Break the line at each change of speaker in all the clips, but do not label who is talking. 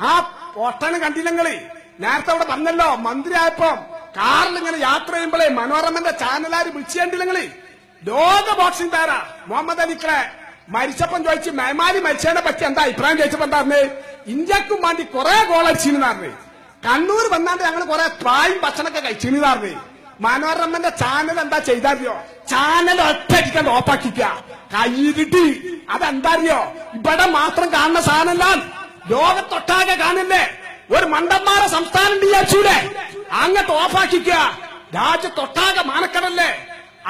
ആ പൊട്ടനെ കണ്ടില്ലങ്ങൾ. നേരത്തെ അവിടെ പറഞ്ഞല്ലോ മന്ത്രിയായപ്പം കാറിൽ ഇങ്ങനെ യാത്ര ചെയ്യുമ്പോഴേ മനോരമന്റെ ചാനലാര് വിളിച്ചു കണ്ടില്ലങ്ങൾ. ലോക ബോക്സിംഗ് താര മുഹമ്മദ് അലിക്കളെ മരിച്ചപ്പം ചോദിച്ചു മേമാലി മരിച്ചതിനെ പറ്റി എന്താ അഭിപ്രായം ചോദിച്ചപ്പോ എന്താ ഇന്ത്യക്കും വേണ്ടി കുറെ ഗോൾ അടിച്ചിരുന്നു കണ്ണൂർ വന്നാണ്ട് ഞങ്ങൾ കുറെ പ്രായം ഭക്ഷണമൊക്കെ കഴിച്ചിരുന്നു മനോരമന്റെ ചാനൽ എന്താ ചെയ്തറിയോ ചാനൽ ഒറ്റയ്ക്ക് ഓപ്പാക്കിക്ക കൈകിട്ടി അതെന്താ അറിയോ? ഇവിടെ മാത്രം കാണുന്ന സാധനമല്ല. ലോകത്തൊട്ടാകെ കാണില്ലേ ഒരു മണ്ടന്മാരെ സംസ്ഥാനം വിചാരിച്ചൂടെ? അങ്ങട്ട് ഓഫാക്കിക്ക രാജ്യത്തൊട്ടാകെ മാനക്കടല്ലേ?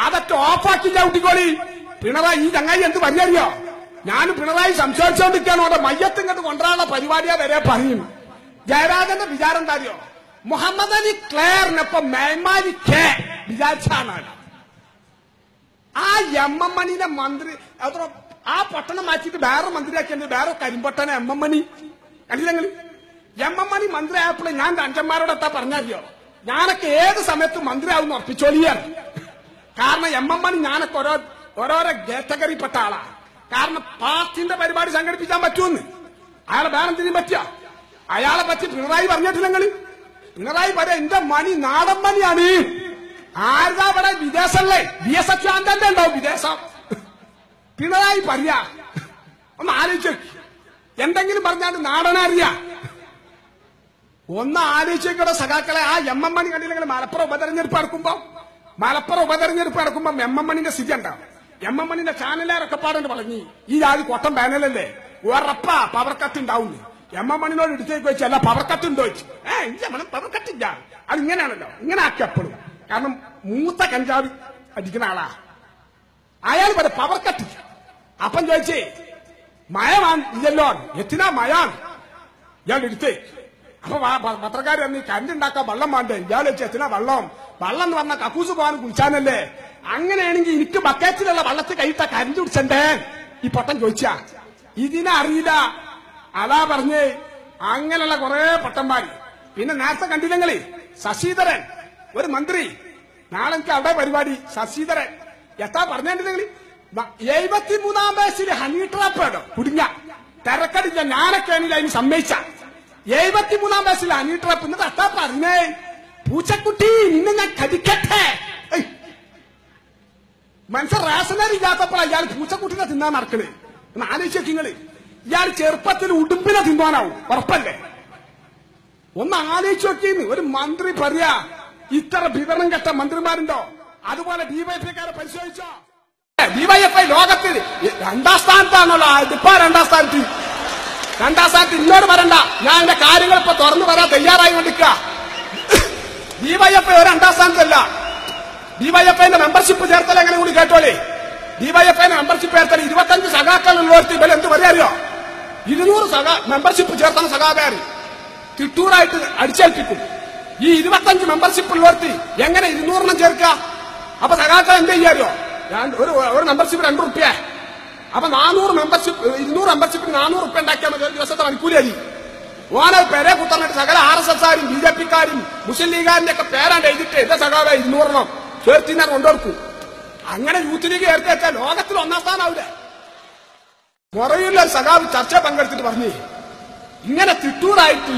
അതൊക്കെ ഓഫാക്കില്ല കുട്ടിക്കോളി പിണറായി ഈ ചങ്ങായി എന്ത് പരിഹരിയോ ഞാൻ പിണറായി സംസാരിച്ചോണ്ടിരിക്കാണ് അവിടെ മയ്യത്ത് ഇങ്ങോട്ട് കൊണ്ടുവരാനുള്ള പരിപാടിയാ വരെ പറയും. ജയരാജന്റെ വിചാരം അറിയോ? മുഹമ്മദ് അലി ക്ലെയറിനൊപ്പം മേമാരി കെ വിചാരിച്ചാണ് ആ എം എം മണിയിലെ മന്ത്രി അത്ര ആ പട്ടണം മാറ്റിയിട്ട് വേറെ മന്ത്രിയാക്കിയത് വേറെ കരിമ്പട്ടണ എം എം മണി കണ്ടില്ലെങ്കിൽ എം എം മണി മന്ത്രിയായപ്പോൾ ഞാൻ അഞ്ചന്മാരോട് എത്താ പറഞ്ഞറിയോ ഞാനൊക്കെ ഏത് സമയത്ത് മന്ത്രിയാവുന്ന ഉറപ്പിച്ചോളിയാണ് കാരണം എം എം മണി ഞാനൊക്കെ ഓരോ ഓരോരോ കാറ്റഗറിപ്പെട്ട ആളാണ് കാരണം പാർട്ടിന്റെ പരിപാടി സംഘടിപ്പിക്കാൻ പറ്റുമെന്ന്. അയാളെ വേറെ എന്തിനും പറ്റിയ? അയാളെ പറ്റി പിണറായി പറഞ്ഞിട്ടില്ലെങ്കിൽ പിണറായി പറയാ എന്റെ മണി നാടൻ മണിയാണ്. ആരുതാ ഇവിടെ വിദേശല്ലേ? ബി എസ് എഫ് ശാന്തന്റെ ഉണ്ടാവും വിദേശം? പിണറായി പറയാ ഒന്ന് ആലോചിച്ച് എന്തെങ്കിലും പറഞ്ഞാൽ നാടനറിയ ഒന്ന് ആലോചിക്കട സഖാക്കളെ ആ എം എം മണി കണ്ടില്ലെങ്കിൽ മലപ്പുറം ഉപതെരഞ്ഞെടുപ്പ് നടക്കുമ്പോ? മലപ്പുറം ഉപതെരഞ്ഞെടുപ്പ് നടക്കുമ്പോ എം എം മണിന്റെ സ്ഥിതി ഉണ്ടാവും എം എം മണിന്റെ ചാനലുകാരൊക്കെ പാടുണ്ട് പറഞ്ഞു. ഈ ജാതി കൊട്ടം പാനലല്ലേ ഉറപ്പാ പവർ കട്ട് ഉണ്ടാവും എം എം മണിനോട് എടുത്തേക്ക് വെച്ച് അല്ല പവർ കട്ട് ഉണ്ടോ വെച്ച്. ഏ ഇല്ല പവർ കട്ട് ഇല്ല. അത് ഇങ്ങനെയാണല്ലോ. ഇങ്ങനെ ആക്കി അപ്പോഴും കാരണം മൂത്ത കഞ്ചാവ് അടിക്കുന്ന ആളാ. അയാൾ പറ പവർ കട്ട് അപ്പം ചോദിച്ചേ മയമാണ് ഇല്ലല്ലോ. എത്തിനാ മയാണ് ഇയാൾ എടുത്തേ അപ്പൊ പത്രക്കാർ പറഞ്ഞു കരണ്ട് വെള്ളം വേണ്ടേ? ഇയാൾ വെച്ച് എത്തിനാ വള്ളം? വെള്ളം എന്ന് പറഞ്ഞ കക്കൂസ് പോകാൻ കുളിച്ചാനല്ലേ? അങ്ങനെയാണെങ്കിൽ എനിക്ക് ബക്കറ്റിലുള്ള വെള്ളത്തിൽ കൈയിട്ട കരണ്ട് കുടിച്ചണ്ടേ? ഈ പൊട്ടൻ ചോദിച്ചാ. ഇതിനെ അറിയില്ല അതാ പറഞ്ഞേ അങ്ങനെയുള്ള കുറെ പൊട്ടന്മാര്. പിന്നെ നേരത്തെ കണ്ടില്ലെങ്കിലേ ശശീധരൻ ഒരു മന്ത്രി. നാളെ എനിക്ക് അവിടെ പരിപാടി ശശീധരൻ. എത്താ പറഞ്ഞിട്ടുണ്ടെങ്കിൽ എഴുപത്തിമൂന്നാം വയസ്സിൽ ഹണി ട്രാപ്പാണ് കുടുങ്ങ. തിരക്കടില്ല ഞാനൊക്കെ ആണെങ്കിൽ അതിന് സമ്മതിച്ച. എഴുപത്തിമൂന്നാം വയസ്സിൽ ഹണി ട്രാപ്പ് എന്നിട്ട് പറഞ്ഞേ. പൂച്ചക്കുട്ടി ഇന്ന് ഞാൻ കടിക്കട്ടെ. മനുഷ്യൻ റേഷനറി ഇല്ലാത്തപ്പോൾ ഇയാൾ പൂച്ചക്കുട്ടിനെ തിന്നാൻ നടക്കണേ ഒന്ന് ആലോചിച്ച് നിങ്ങൾ ഇയാൾ ചെറുപ്പത്തിൽ ഉടുമ്പിനെ തിന്നാനാവും ഉറപ്പല്ലേ? ഒന്ന് ആലോചിച്ച് നോക്കിന്ന്. ഒരു മന്ത്രി പറയാ ഇത്ര വിവരം കെട്ട മന്ത്രിമാരുണ്ടോ? അതുപോലെ ഡിവൈഎഫ്ഐക്കാരെ പരിശോധിച്ചോ? ഡിവൈഎഫ്ഐ ലോകത്തിൽ രണ്ടാം സ്ഥാനത്താണല്ലോ ഇപ്പൊ രണ്ടാം സ്ഥാനത്ത്. രണ്ടാം സ്ഥാനത്ത് ഇന്നോട് വരണ്ട. ഞാൻ എന്റെ കാര്യങ്ങൾ ഇപ്പൊ തുറന്നു വരാൻ തയ്യാറായി കൊണ്ടിരിക്കുക ഡിവൈഎഫ്ഐ രണ്ടാം സ്ഥാനത്തല്ല. ഡിവൈഎഫ്ഐന്റെ മെമ്പർഷിപ്പ് ചേർത്തൽ എങ്ങനെ കൂടി കേട്ടോളേ? ഡിവൈഎഫ്ഐന്റെ മെമ്പർഷിപ്പ് ചേർത്തൽ ഇരുപത്തഞ്ച് സഖാക്കൾ ഉള്ളവർക്ക് ഇവർ എന്ത് വരെ അറിയോ? ഇരുന്നൂറ് സഖാ മെമ്പർഷിപ്പ് ചേർത്തണം സഖാകാര് തിട്ടൂറായിട്ട് അടിച്ചേൽപ്പിക്കും. ഈ ഇരുപത്തഞ്ച് മെമ്പർഷിപ്പ് ഉള്ളവർക്ക് എങ്ങനെ ഇരുന്നൂറെണ്ണം ചേർക്കുക അപ്പൊ സഖാക്കൾ എന്ത് ചെയ്യാറിയോ ഒരു ഒരു മെമ്പർഷിപ്പ് രണ്ട് റുപ്യ അപ്പൊ നാനൂറ് മെമ്പർഷിപ്പ് ഇരുന്നൂറ് മെമ്പർഷിപ്പിന് നാനൂറ് റുപ്യ ഉണ്ടാക്കിയാൽ മതി. ഒരു ദിവസത്തെ മണിക്കൂലി ഓനെ പേരെ കുത്തന്നിട്ട് സകല ആർ എസ് എസ് ആരും ബി ജെ പിക്കാരും മുസ്ലിം ലീഗാരിന്റെ ഒക്കെ പേരാണ്ട് എഴുതിട്ട് എന്റെ സഖാവെ ഇരുന്നൂറെണ്ണം ചേർത്തിനാർ കൊണ്ടുകൊടുക്കും അങ്ങനെ യൂത്ത് ലീഗ് ചേർത്ത് വെച്ചാൽ ലോകത്തിൽ ഒന്നാം സ്ഥാനാവില്ല മുറയുള്ള സഖാവ് ചർച്ച പങ്കെടുത്തിട്ട് പറഞ്ഞു ഇങ്ങനെ തിട്ടൂറായിട്ട്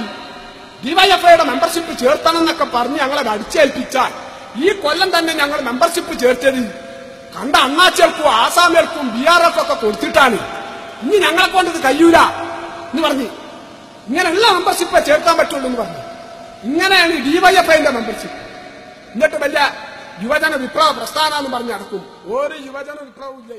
ഡിവൈഎഫ്ഐയുടെ മെമ്പർഷിപ്പ് ചേർത്തണം എന്നൊക്കെ പറഞ്ഞ് ഞങ്ങളെ അടിച്ചേൽപ്പിച്ചാൽ ഈ കൊല്ലം തന്നെ ഞങ്ങൾ മെമ്പർഷിപ്പ് ചേർത്തത് കണ്ട അണ്ണാച്ചേൽക്കും ആസാമേൽക്കും ബി ആർ എഫ് ഒക്കെ കൊടുത്തിട്ടാണ്. ഇനി ഞങ്ങളെ കൊണ്ട് ഇത് കഴിയൂല എന്ന് പറഞ്ഞു. ഇങ്ങനെയുള്ള മെമ്പർഷിപ്പ് ചേർക്കാൻ പറ്റുള്ളൂ എന്ന് പറഞ്ഞു. ഇങ്ങനെയാണ് ഡിവൈഎഫ്ഐന്റെ മെമ്പർഷിപ്പ് എന്നിട്ട് വലിയ യുവജന വിപ്ലവ പ്രസ്ഥാനം എന്ന് പറഞ്ഞ് നടക്കും. ഒരു യുവജന വിപ്ലവം ഇല്ല.